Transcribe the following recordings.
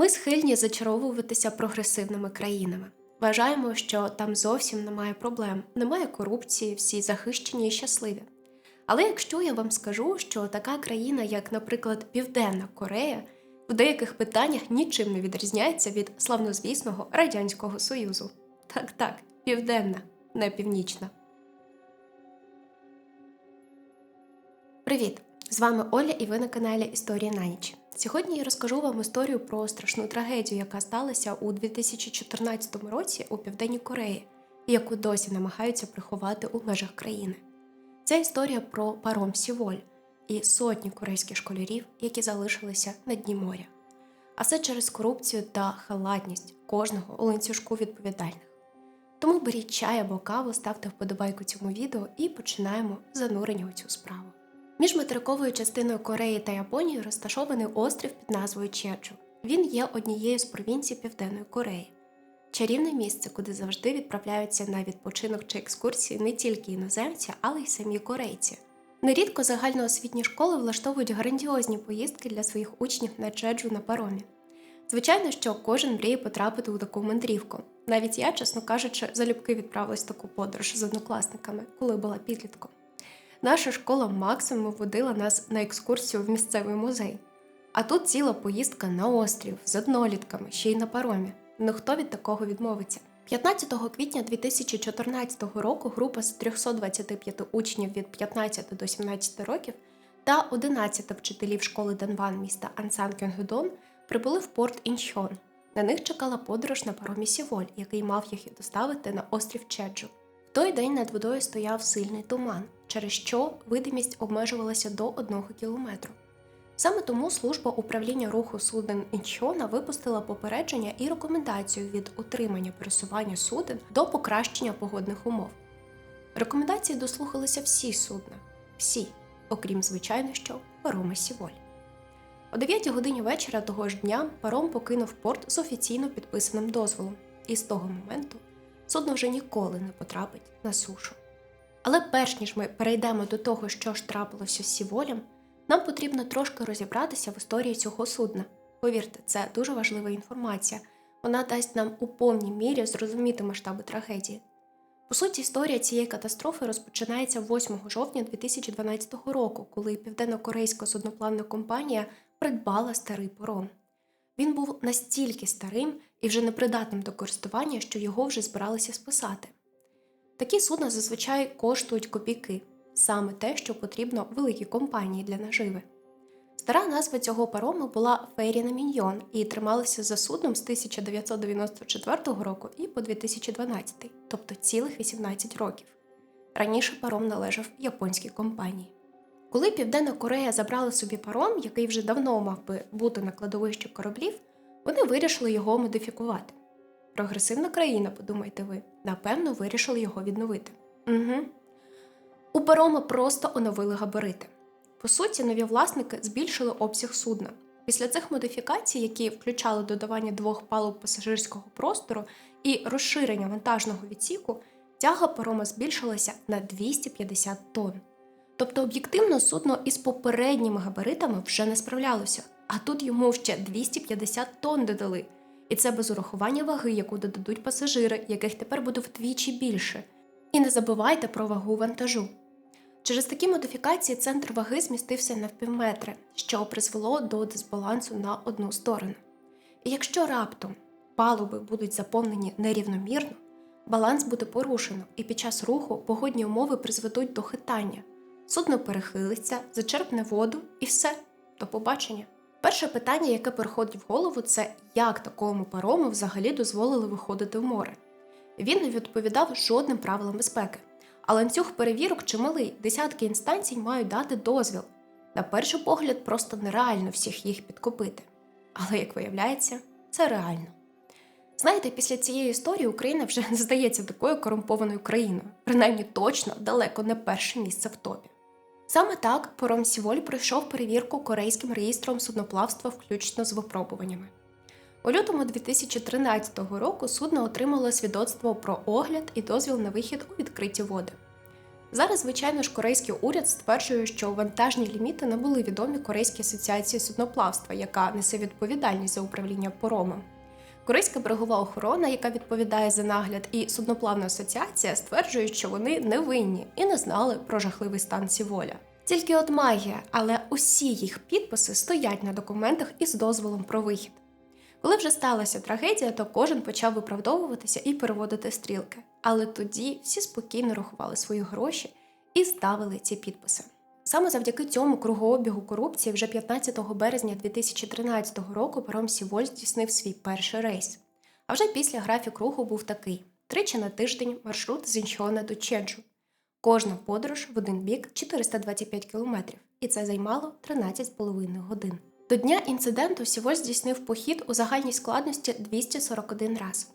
Ми схильні зачаровуватися прогресивними країнами. Вважаємо, що там зовсім немає проблем, немає корупції, всі захищені і щасливі. Але якщо я вам скажу, що така країна, як, наприклад, Південна Корея, в деяких питаннях нічим не відрізняється від славнозвісного Радянського Союзу. Так, так, південна, не північна. Привіт! З вами Оля і ви на каналі Історія на ніч. Сьогодні я розкажу вам історію про страшну трагедію, яка сталася у 2014 році у Південній Кореї, і яку досі намагаються приховати у межах країни. Це історія про паром Сіволь і сотні корейських школярів, які залишилися на дні моря. А все через корупцію та халатність кожного у ланцюжку відповідальних. Тому беріть чай або каву, ставте вподобайку цьому відео і починаємо занурення у цю справу. Між материковою частиною Кореї та Японією розташований острів під назвою Чеджу. Він є однією з провінцій Південної Кореї. Чарівне місце, куди завжди відправляються на відпочинок чи екскурсії не тільки іноземці, але й самі корейці. Нерідко загальноосвітні школи влаштовують грандіозні поїздки для своїх учнів на Чеджу на паромі. Звичайно, що кожен мріє потрапити у таку мандрівку. Навіть я, чесно кажучи, залюбки відправилась в таку подорож з однокласниками, коли була підлітком. Наша школа максимум водила нас на екскурсію в місцевий музей. А тут ціла поїздка на острів з однолітками, ще й на паромі. Ну хто від такого відмовиться? 15 квітня 2014 року група з 325 учнів від 15 до 17 років та 11 вчителів школи Данван міста Ансан Кьонгюдон прибули в порт Інчхон. На них чекала подорож на паромі Сіволь, який мав їх доставити на острів Чеджу. В той день над водою стояв сильний туман, через що видимість обмежувалася до 1 кілометру. Саме тому служба управління руху суден Інчона випустила попередження і рекомендацію від утримання пересування суден до покращення погодних умов. Рекомендації дослухалися всі судна, всі, окрім звичайно, що парома Сіволь. О 9 годині вечора того ж дня паром покинув порт з офіційно підписаним дозволом, і з того моменту судно вже ніколи не потрапить на сушу. Але перш ніж ми перейдемо до того, що ж трапилося з Сіволем, нам потрібно трошки розібратися в історії цього судна. Повірте, це дуже важлива інформація. Вона дасть нам у повній мірі зрозуміти масштаби трагедії. По суті, історія цієї катастрофи розпочинається 8 жовтня 2012 року, коли південно-корейська судноплавна компанія придбала старий паром. Він був настільки старим і вже непридатним до користування, що його вже збиралися списати. Такі судна зазвичай коштують копійки, саме те, що потрібно великій компанії для наживи. Стара назва цього парому була Фейріна Міньйон і трималася за судном з 1994 року і по 2012, тобто цілих 18 років. Раніше паром належав японській компанії. Коли Південна Корея забрала собі паром, який вже давно мав би бути на кладовищі кораблів, вони вирішили його модифікувати. Прогресивна країна, подумайте ви, напевно, вирішили його відновити. Угу. У парома просто оновили габарити. По суті, нові власники збільшили обсяг судна. Після цих модифікацій, які включали додавання двох палуб пасажирського простору і розширення вантажного відсіку, тяга парома збільшилася на 250 тонн. Тобто об'єктивно судно із попередніми габаритами вже не справлялося, а тут йому ще 250 тонн додали. І це без урахування ваги, яку додадуть пасажири, яких тепер буде вдвічі більше. І не забувайте про вагу вантажу. Через такі модифікації центр ваги змістився на півметри, що призвело до дисбалансу на одну сторону. І якщо раптом палуби будуть заповнені нерівномірно, баланс буде порушено, і під час руху погодні умови призведуть до хитання. Судно перехилиться, зачерпне воду і все, до побачення. Перше питання, яке приходить в голову, це як такому парому взагалі дозволили виходити в море. Він не відповідав жодним правилам безпеки. А ланцюг перевірок чималий, десятки інстанцій мають дати дозвіл. На перший погляд, просто нереально всіх їх підкупити. Але, як виявляється, це реально. Знаєте, після цієї історії Україна вже не здається такою корумпованою країною, принаймні точно далеко не перше місце в топі. Саме так Пором Сіволь пройшов перевірку корейським реєстром судноплавства, включно з випробуваннями. У лютому 2013 року судно отримало свідоцтво про огляд і дозвіл на вихід у відкриті води. Зараз, звичайно ж, корейський уряд стверджує, що вантажні ліміти не були відомі Корейській асоціації судноплавства, яка несе відповідальність за управління поромом. Корейська берегова охорона, яка відповідає за нагляд, і судноплавна асоціація стверджують, що вони не винні і не знали про жахливий стан Сіволя. Тільки от магія, але усі їх підписи стоять на документах із дозволом про вихід. Коли вже сталася трагедія, то кожен почав виправдовуватися і переводити стрілки. Але тоді всі спокійно рахували свої гроші і ставили ці підписи. Саме завдяки цьому кругообігу корупції вже 15 березня 2013 року паром Сіволь здійснив свій перший рейс. А вже після графік руху був такий: тричі на тиждень маршрут з Інчона до Ченджу. Кожна подорож в один бік 425 кілометрів, і це займало 13,5 годин. До дня інциденту Сіволь здійснив похід у загальній складності 241 раз.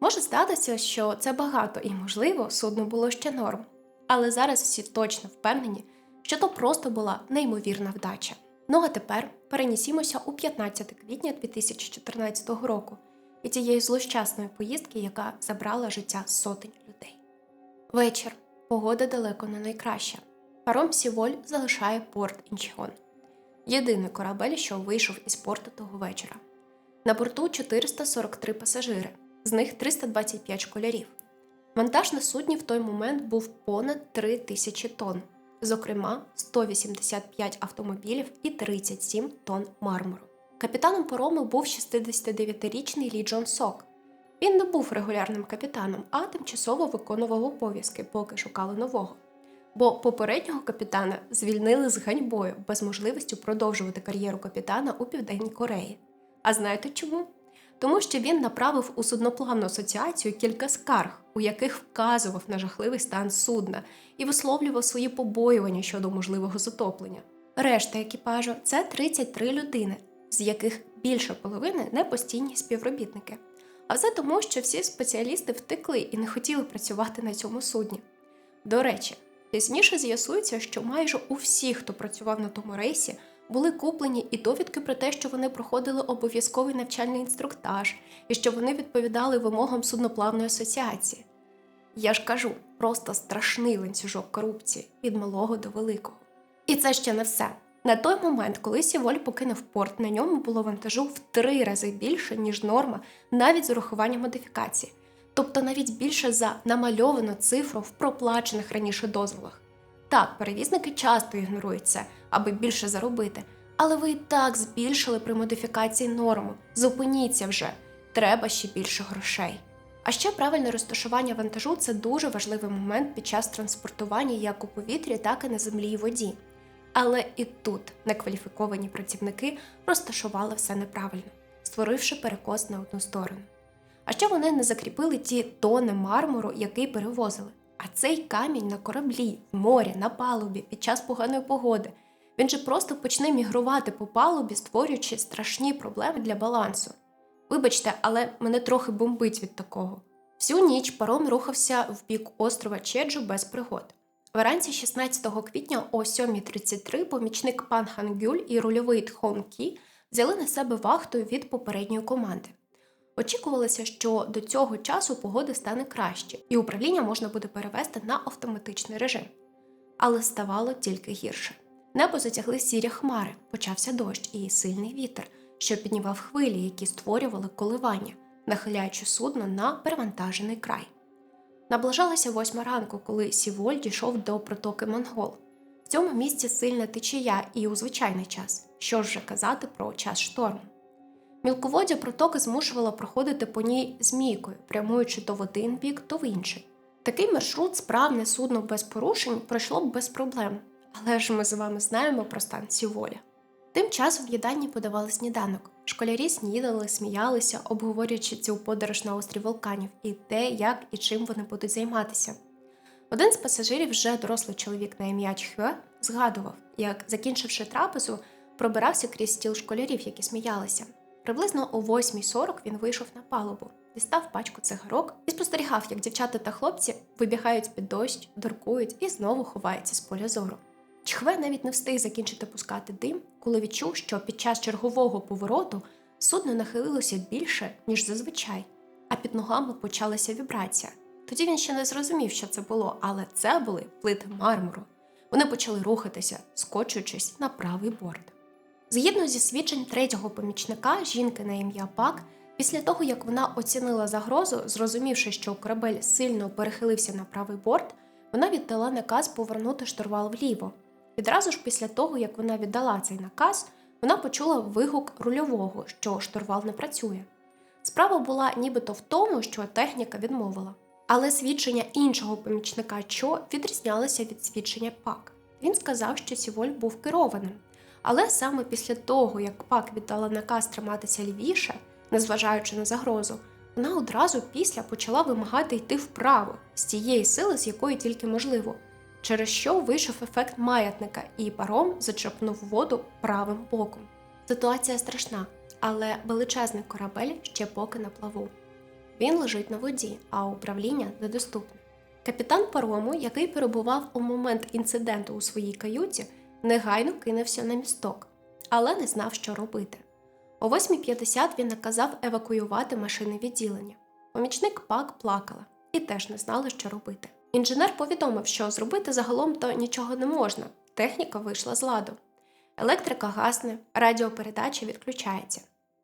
Може здатися, що це багато і, можливо, судно було ще норм. Але зараз всі точно впевнені, що то просто була неймовірна вдача. Ну а тепер перенісімося у 15 квітня 2014 року і тієї злощасної поїздки, яка забрала життя сотень людей. Вечір. Погода далеко не найкраща. Паром Сіволь залишає порт Інчхон. Єдиний корабель, що вийшов із порту того вечора. На борту 443 пасажири, з них 325 школярів. Вантаж на судні в той момент був понад 3 тисячі тонн, зокрема 185 автомобілів і 37 тонн мармуру. Капітаном парому був 69-річний Лі Джон Сок. Він не був регулярним капітаном, а тимчасово виконував обов'язки, поки шукали нового. Бо попереднього капітана звільнили з ганьбою без можливості продовжувати кар'єру капітана у Південній Кореї. А знаєте чому? Тому що він направив у судноплавну асоціацію кілька скарг, у яких вказував на жахливий стан судна і висловлював свої побоювання щодо можливого затоплення. Решта екіпажу це 33 людини, з яких більша половини не постійні співробітники. А все тому, що всі спеціалісти втекли і не хотіли працювати на цьому судні. До речі, пізніше з'ясується, що майже у всіх, хто працював на тому рейсі, були куплені і довідки про те, що вони проходили обов'язковий навчальний інструктаж і що вони відповідали вимогам судноплавної асоціації. Я ж кажу, просто страшний ланцюжок корупції від малого до великого. І це ще не все. На той момент, коли Сіволь покинув порт, на ньому було вантажу в три рази більше, ніж норма, навіть з урахуванням модифікацій, тобто навіть більше за намальовану цифру в проплачених раніше дозволах. Так, перевізники часто ігнорують це, аби більше заробити, але ви і так збільшили при модифікації норму. Зупиніться вже, треба ще більше грошей. А ще правильне розташування вантажу це дуже важливий момент під час транспортування як у повітрі, так і на землі і воді. Але і тут некваліфіковані працівники розташували все неправильно, створивши перекос на одну сторону. А ще вони не закріпили ті тони мармуру, який перевозили. А цей камінь на кораблі, морі, на палубі під час поганої погоди. Він же просто почне мігрувати по палубі, створюючи страшні проблеми для балансу. Вибачте, але мене трохи бомбить від такого. Всю ніч паром рухався в бік острова Чеджу без пригод. Вранці 16 квітня о 7.33 помічник пан Хангюль і рульовий Тхон Кі взяли на себе вахту від попередньої команди. Очікувалося, що до цього часу погода стане краще, і управління можна буде перевести на автоматичний режим. Але ставало тільки гірше. Небо затягли сірі хмари, почався дощ і сильний вітер, що піднімав хвилі, які створювали коливання, нахиляючи судно на перевантажений край. Наближалася восьма ранку, коли Сіволь дійшов до протоки Монгол. В цьому місці сильна течія і у звичайний час, що ж вже казати про час шторму. Мілководдя протоки змушувала проходити по ній змійкою, прямуючи то в один бік, то в інший. Такий маршрут справне судно без порушень пройшло б без проблем, але ж ми з вами знаємо про стан Сіволя. Тим часом в їдальні подавали сніданок. Школярі снідали, сміялися, обговорюючи цю подорож на острів вулканів і те, як і чим вони будуть займатися. Один з пасажирів, вже дорослий чоловік на ім'я Чхве, згадував, як, закінчивши трапезу, пробирався крізь стіл школярів, які сміялися. Приблизно о 8.40 він вийшов на палубу, дістав пачку цигарок і спостерігав, як дівчата та хлопці вибігають під дощ, дуркують і знову ховаються з поля зору. Чхве навіть не встиг закінчити пускати дим, коли відчув, що під час чергового повороту судно нахилилося більше, ніж зазвичай, а під ногами почалася вібрація. Тоді він ще не зрозумів, що це було, але це були плити мармуру. Вони почали рухатися, скочуючись на правий борт. Згідно зі свідчень третього помічника, жінки на ім'я Пак, після того як вона оцінила загрозу, зрозумівши, що корабель сильно перехилився на правий борт, вона віддала наказ повернути штурвал вліво. Відразу ж після того, як вона віддала цей наказ, вона почула вигук рульового, що штурвал не працює. Справа була нібито в тому, що техніка відмовила. Але свідчення іншого помічника Чо відрізнялося від свідчення Пак. Він сказав, що Сіволь був керованим. Але саме після того, як Пак віддала наказ триматися лівіше, незважаючи на загрозу, вона одразу після почала вимагати йти вправо з тієї сили, з якої тільки можливо, через що вийшов ефект маятника, і паром зачерпнув воду правим боком. Ситуація страшна, але величезний корабель ще поки на плаву. Він лежить на воді, а управління недоступне. Капітан парому, який перебував у момент інциденту у своїй каюті, негайно кинувся на місток, але не знав, що робити. О 8.50 він наказав евакуювати машини відділення. Помічник Пак плакала і теж не знала, що робити. Інженер повідомив, що зробити загалом то нічого не можна. Техніка вийшла з ладу. Електрика гасне, радіопередача відключається.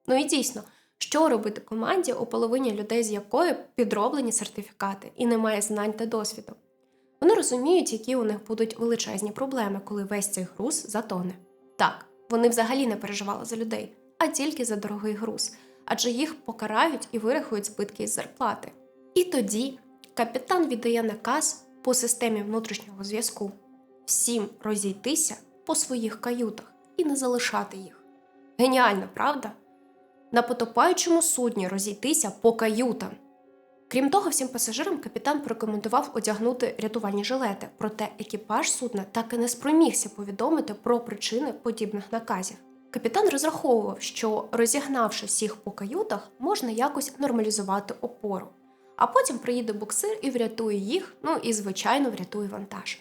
Ну і дійсно, що робити команді, у половині людей, з якої підроблені сертифікати і немає знань та досвіду. Вони розуміють, які у них будуть величезні проблеми, коли весь цей груз затоне. Так, вони взагалі не переживали за людей, а тільки за дорогий груз, адже їх покарають і вирахують збитки із зарплати. І тоді капітан віддає наказ по системі внутрішнього зв'язку всім розійтися по своїх каютах і не залишати їх. Геніально, правда? На потопаючому судні розійтися по каютам. Крім того, всім пасажирам капітан порекомендував одягнути рятувальні жилети, проте екіпаж судна так і не спромігся повідомити про причини подібних наказів. Капітан розраховував, що розігнавши всіх по каютах, можна якось нормалізувати опору, а потім приїде буксир і врятує їх, ну і, звичайно, врятує вантаж.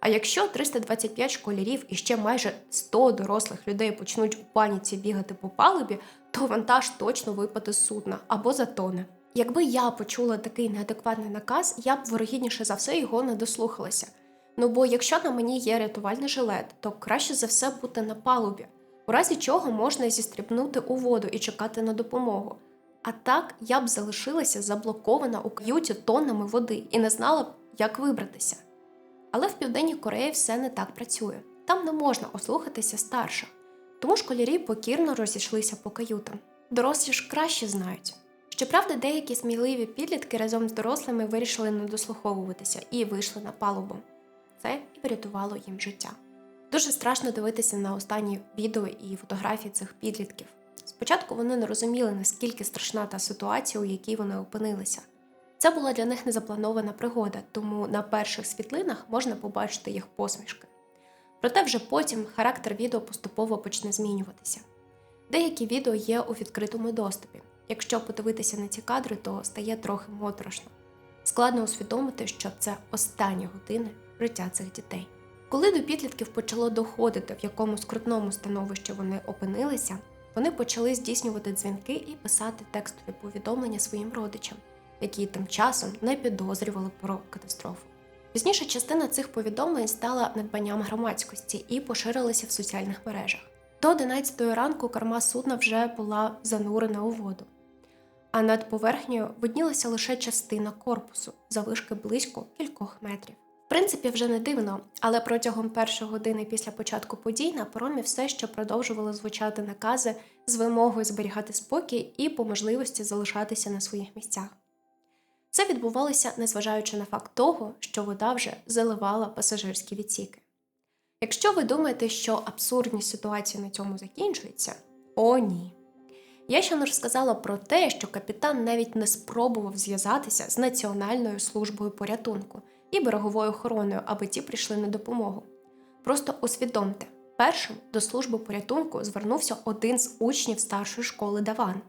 А якщо 325 школярів і ще майже 100 дорослих людей почнуть у паніці бігати по палубі, то вантаж точно випаде з судна або затоне. Якби я почула такий неадекватний наказ, я б вирогідніше за все його не дослухалася. Ну бо якщо на мені є рятувальний жилет, то краще за все бути на палубі, у разі чого можна зістрібнути у воду і чекати на допомогу. А так я б залишилася заблокована у каюті тоннами води і не знала б, як вибратися. Але в Південній Кореї все не так працює. Там не можна ослухатися старших, тому школярі покірно розійшлися по каютам. Дорослі ж краще знають. Щоправда, деякі сміливі підлітки разом з дорослими вирішили не дослуховуватися і вийшли на палубу. Це і врятувало їм життя. Дуже страшно дивитися на останні відео і фотографії цих підлітків. Спочатку вони не розуміли, наскільки страшна та ситуація, у якій вони опинилися. Це була для них незапланована пригода, тому на перших світлинах можна побачити їх посмішки. Проте вже потім характер відео поступово почне змінюватися. Деякі відео є у відкритому доступі. Якщо подивитися на ці кадри, то стає трохи моторошно. Складно усвідомити, що це останні години життя цих дітей. Коли до підлітків почало доходити, в якому скрутному становищі вони опинилися, вони почали здійснювати дзвінки і писати текстові повідомлення своїм родичам, які тим часом не підозрювали про катастрофу. Пізніше частина цих повідомлень стала надбанням громадськості і поширилася в соціальних мережах. До 11 ранку корма судна вже була занурена у воду, а над поверхнею виднілася лише частина корпусу, завишки близько кількох метрів. В принципі, вже не дивно, але протягом першої години після початку подій на паромі все ще продовжували звучати накази з вимогою зберігати спокій і по можливості залишатися на своїх місцях. Це відбувалося незважаючи на факт того, що вода вже заливала пасажирські відсіки. Якщо ви думаєте, що абсурдність ситуації на цьому закінчується, о ні. Я ще не розказала про те, що капітан навіть не спробував зв'язатися з Національною службою порятунку і береговою охороною, аби ті прийшли на допомогу. Просто усвідомте, першим до служби порятунку звернувся один з учнів старшої школи Даван.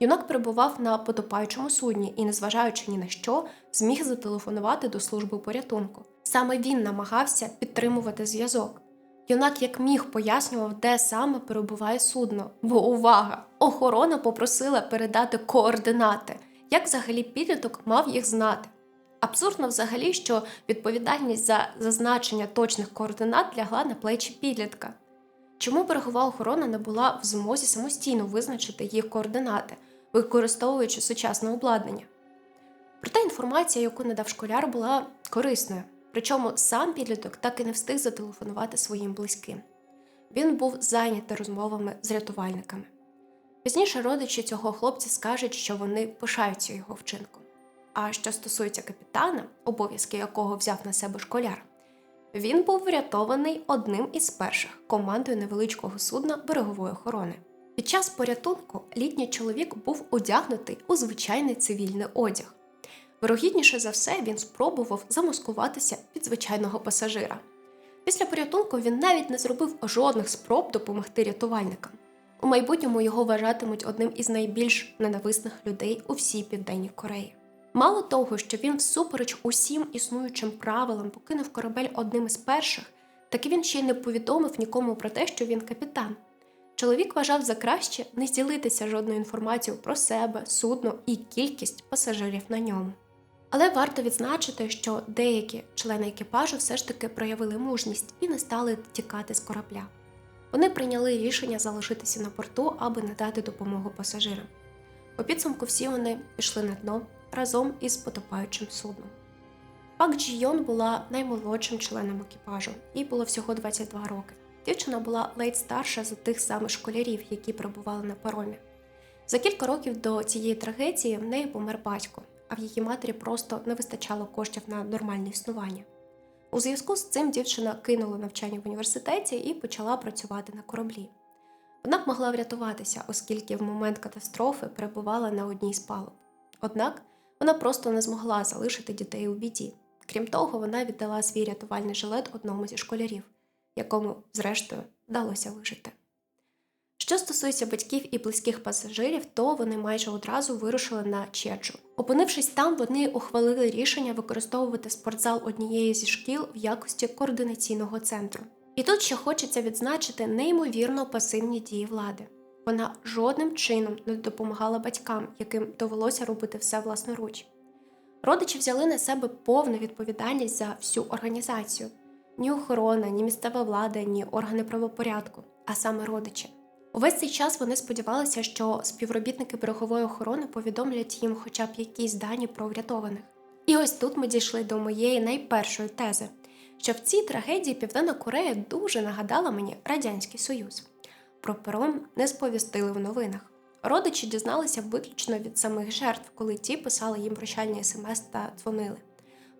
Юнак перебував на потопаючому судні і, незважаючи ні на що, зміг зателефонувати до служби порятунку. Саме він намагався підтримувати зв'язок. Юнак як міг пояснював, де саме перебуває судно. Бо увага! Охорона попросила передати координати, як взагалі підліток мав їх знати. Абсурдно взагалі, що відповідальність за зазначення точних координат лягла на плечі підлітка. Чому берегова охорона не була в змозі самостійно визначити їх координати, використовуючи сучасне обладнання? Проте інформація, яку надав школяр, була корисною, причому сам підліток так і не встиг зателефонувати своїм близьким. Він був зайнятий розмовами з рятувальниками. Пізніше родичі цього хлопця скажуть, що вони пишаються його вчинком. А що стосується капітана, обов'язки якого взяв на себе школяр, він був врятований одним із перших командою невеличкого судна берегової охорони. Під час порятунку літній чоловік був одягнутий у звичайний цивільний одяг. Вирогідніше за все, він спробував замаскуватися під звичайного пасажира. Після порятунку він навіть не зробив жодних спроб допомогти рятувальникам. У майбутньому його вважатимуть одним із найбільш ненависних людей у всій південній Кореї. Мало того, що він всупереч усім існуючим правилам покинув корабель одним із перших, так він ще й не повідомив нікому про те, що він капітан. Чоловік вважав за краще не ділитися жодною інформацією про себе, судно і кількість пасажирів на ньому. Але варто відзначити, що деякі члени екіпажу все ж таки проявили мужність і не стали тікати з корабля. Вони прийняли рішення залишитися на порту, аби надати допомогу пасажирам. У підсумку всі вони пішли на дно разом із потопаючим судном. Пак Джі Йон була наймолодшим членом екіпажу, їй було всього 22 роки. Дівчина була ледь старша за тих самих школярів, які перебували на паромі. За кілька років до цієї трагедії в неї помер батько, а в її матері просто не вистачало коштів на нормальне існування. У зв'язку з цим дівчина кинула навчання в університеті і почала працювати на кораблі. Вона б могла врятуватися, оскільки в момент катастрофи перебувала на одній з палуб. Однак вона просто не змогла залишити дітей у біді. Крім того, вона віддала свій рятувальний жилет одному зі школярів, якому, зрештою, вдалося вижити. Що стосується батьків і близьких пасажирів, то вони майже одразу вирушили на Чеджу. Опинившись там, вони ухвалили рішення використовувати спортзал однієї зі шкіл в якості координаційного центру. І тут ще хочеться відзначити неймовірно пасивні дії влади. Вона жодним чином не допомагала батькам, яким довелося робити все власноруч. Родичі взяли на себе повну відповідальність за всю організацію: ні охорона, ні місцева влада, ні органи правопорядку, а саме родичі. Увесь цей час вони сподівалися, що співробітники берегової охорони повідомлять їм хоча б якісь дані про врятованих. І ось тут ми дійшли до моєї найпершої тези, що в цій трагедії Південна Корея дуже нагадала мені Радянський Союз. Про пером не сповістили в новинах. Родичі дізналися виключно від самих жертв, коли ті писали їм прощальні смс та дзвонили.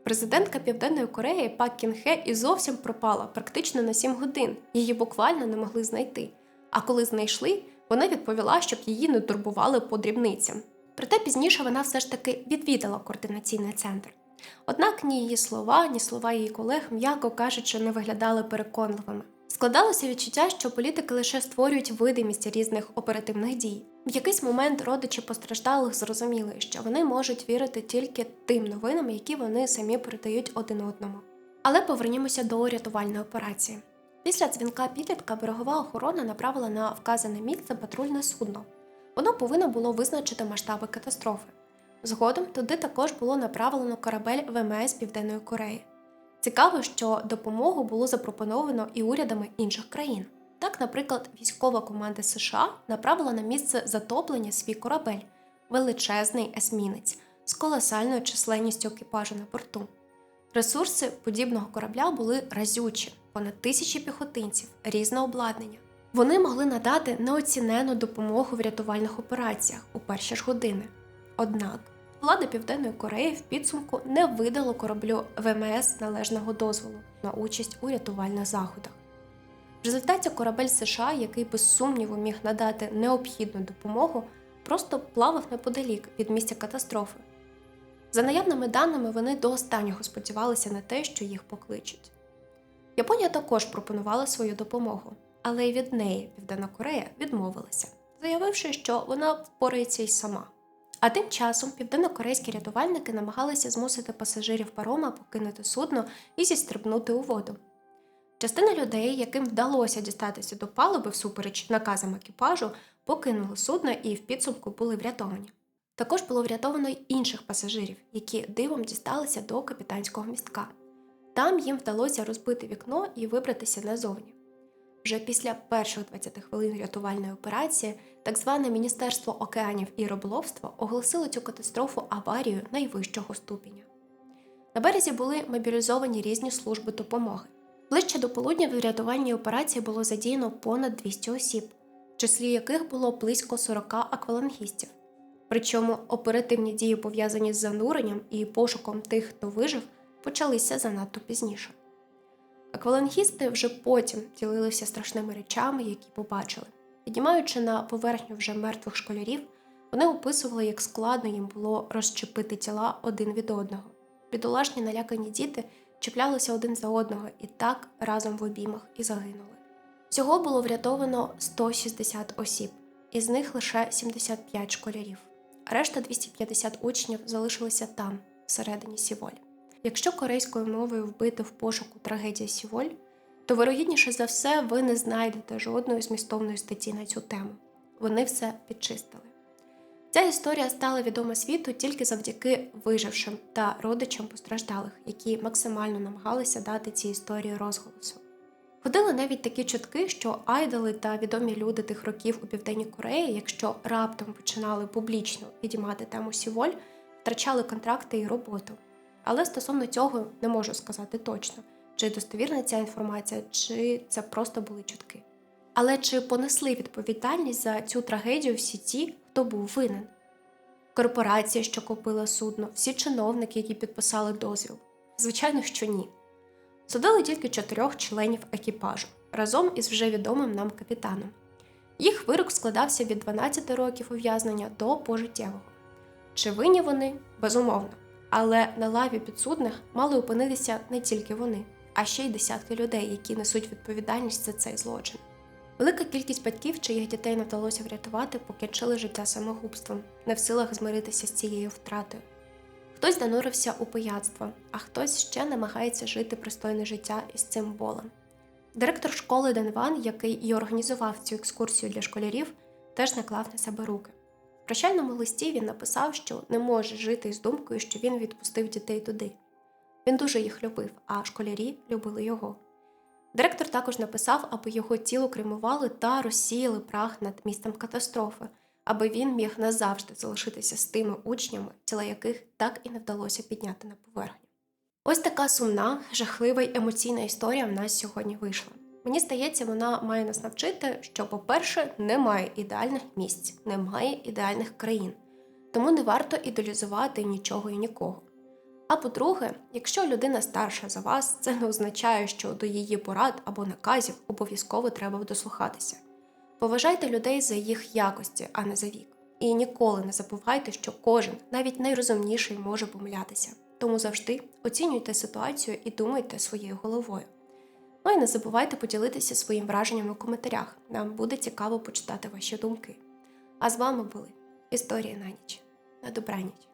Президентка Південної Кореї Пак Кінхе і зовсім пропала практично на 7 годин. Її буквально не могли знайти. А коли знайшли, вона відповіла, щоб її не турбували по дрібницям. Проте пізніше вона все ж таки відвідала координаційний центр. Однак ні її слова, ні слова її колег, м'яко кажучи, не виглядали переконливими. Складалося відчуття, що політики лише створюють видимість різних оперативних дій. В якийсь момент родичі постраждалих зрозуміли, що вони можуть вірити тільки тим новинам, які вони самі передають один одному. Але повернімося до рятувальної операції. Після дзвінка підлітка берегова охорона направила на вказане місце патрульне судно. Воно повинно було визначити масштаби катастрофи. Згодом туди також було направлено корабель ВМС Південної Кореї. Цікаво, що допомогу було запропоновано і урядами інших країн. Так, наприклад, військова команда США направила на місце затоплення свій корабель, величезний есмінець з колосальною численністю екіпажу на борту. Ресурси подібного корабля були разючі, понад тисячі піхотинців, різне обладнання. Вони могли надати неоцінену допомогу в рятувальних операціях у перші ж години. Однак влада Південної Кореї в підсумку не видало кораблю ВМС належного дозволу на участь у рятувальних заходах. В результаті корабель США, який без сумніву міг надати необхідну допомогу, просто плавав неподалік від місця катастрофи. За наявними даними, вони до останнього сподівалися на те, що їх покличуть. Японія також пропонувала свою допомогу, але й від неї Південна Корея відмовилася, заявивши, що вона впорається й сама. А тим часом південнокорейські рятувальники намагалися змусити пасажирів парома покинути судно і зістрибнути у воду. Частина людей, яким вдалося дістатися до палуби всупереч наказам екіпажу, покинули судно і в підсумку були врятовані. Також було врятовано й інших пасажирів, які дивом дісталися до капітанського містка. Там їм вдалося розбити вікно і вибратися назовні. Вже після перших 20 хвилин рятувальної операції так зване Міністерство океанів і риболовства оголосило цю катастрофу аварією найвищого ступеня. На березі були мобілізовані різні служби допомоги. Ближче до полудня в рятувальній операції було задіяно понад 200 осіб, в числі яких було близько 40 аквалангістів. Причому оперативні дії, пов'язані з зануренням і пошуком тих, хто вижив, почалися занадто пізніше. Аквалангісти вже потім ділилися страшними речами, які побачили. Піднімаючи на поверхню вже мертвих школярів, вони описували, як складно їм було розчепити тіла один від одного. Бідолашні налякані діти чіплялися один за одного і так разом в обіймах і загинули. Всього було врятовано 160 осіб, із них лише 75 школярів. Решта 250 учнів залишилися там, всередині Сіволь. Якщо корейською мовою вбити в пошуку трагедія Сіволь, то вирогідніше за все ви не знайдете жодної змістовної статті на цю тему. Вони все підчистили. Ця історія стала відома світу тільки завдяки вижившим та родичам постраждалих, які максимально намагалися дати цій історії розголосу. Ходили навіть такі чутки, що айдоли та відомі люди тих років у Південній Кореї, якщо раптом починали публічно підіймати тему Сіволь, втрачали контракти і роботу. Але стосовно цього не можу сказати точно, чи достовірна ця інформація, чи це просто були чутки. Але чи понесли відповідальність за цю трагедію всі ті, хто був винен? Корпорація, що купила судно, всі чиновники, які підписали дозвіл? Звичайно, що ні. Судили тільки чотирьох членів екіпажу разом із вже відомим нам капітаном. Їх вирок складався від 12 років ув'язнення до пожиттєвого. Чи винні вони? Безумовно. Але на лаві підсудних мали опинитися не тільки вони, а ще й десятки людей, які несуть відповідальність за цей злочин. Велика кількість батьків, чиїх дітей не вдалося врятувати, покінчили життя самогубством, не в силах змиритися з цією втратою. Хтось занурився у пияцтво, а хтось ще намагається жити пристойне життя із цим болем. Директор школи Денван, який і організував цю екскурсію для школярів, теж наклав на себе руки. В прощальному листі він написав, що не може жити із думкою, що він відпустив дітей туди. Він дуже їх любив, а школярі любили його. Директор також написав, аби його тіло кремували та розсіяли прах над містом катастрофи, аби він міг назавжди залишитися з тими учнями, тіла яких так і не вдалося підняти на поверхню. Ось така сумна, жахлива й емоційна історія в нас сьогодні вийшла. Мені здається, вона має нас навчити, що, по-перше, немає ідеальних місць, немає ідеальних країн, тому не варто ідеалізувати нічого і нікого. А по-друге, якщо людина старша за вас, це не означає, що до її порад або наказів обов'язково треба дослухатися. Поважайте людей за їх якості, а не за вік. І ніколи не забувайте, що кожен, навіть найрозумніший, може помилятися. Тому завжди оцінюйте ситуацію і думайте своєю головою. Ну і не забувайте поділитися своїм враженням у коментарях. Нам буде цікаво почитати ваші думки. А з вами були Історія на ніч. На добраніч.